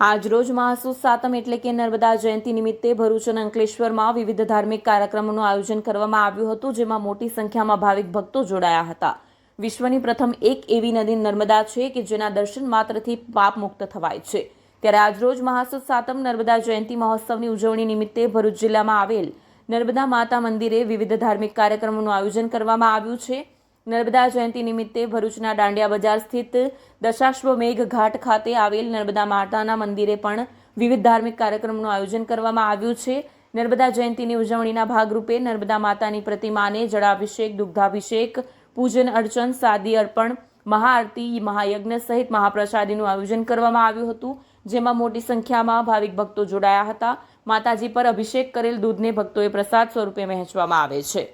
આજરોજ મહાસુદ સાતમ એટલે કે નર્મદા જયંતિ નિમિત્તે ભરૂચ અંકલેશ્વરમાં વિવિધ ધાર્મિક કાર્યક્રમોનું આયોજન કરવામાં આવ્યું હતું, જેમાં મોટી સંખ્યામાં ભાવિક ભક્તો જોડાયા હતા. વિશ્વની પ્રથમ એક એવી નદી નર્મદા છે કે જેના દર્શન માત્રથી પાપ મુક્ત થવાય છે. ત્યારે આજરોજ મહાસુદ સાતમ નર્મદા જયંતિ મહોત્સવની ઉજવણી નિમિત્તે ભરૂચ જિલ્લામાં આવેલ નર્મદા માતા મંદિરે વિવિધ ધાર્મિક કાર્યક્રમોનું આયોજન કરવામાં આવ્યું છે. નર્મદા જયંતિ નિમિત્તે ભરૂચના દાંડિયા બજાર સ્થિત દશાશ્વમેઘ ઘાટ ખાતે આવેલ નર્મદા માતાના મંદિરે પણ વિવિધ ધાર્મિક કાર્યક્રમનું આયોજન કરવામાં આવ્યું છે. નર્મદા જયંતિની ઉજવણીના ભાગરૂપે નર્મદા માતાની પ્રતિમાને જળાભિષેક, દુગ્ધાભિષેક, પૂજન અર્ચન, સાદી અર્પણ, મહાઆરતી, મહાયજ્ઞ સહિત મહાપ્રસાદીનું આયોજન કરવામાં આવ્યું હતું. જેમાં મોટી સંખ્યામાં ભાવિક ભક્તો જોડાયા હતા. માતાજી પર અભિષેક કરેલ દૂધને ભક્તોએ પ્રસાદ સ્વરૂપે વહેંચવામાં આવે છે.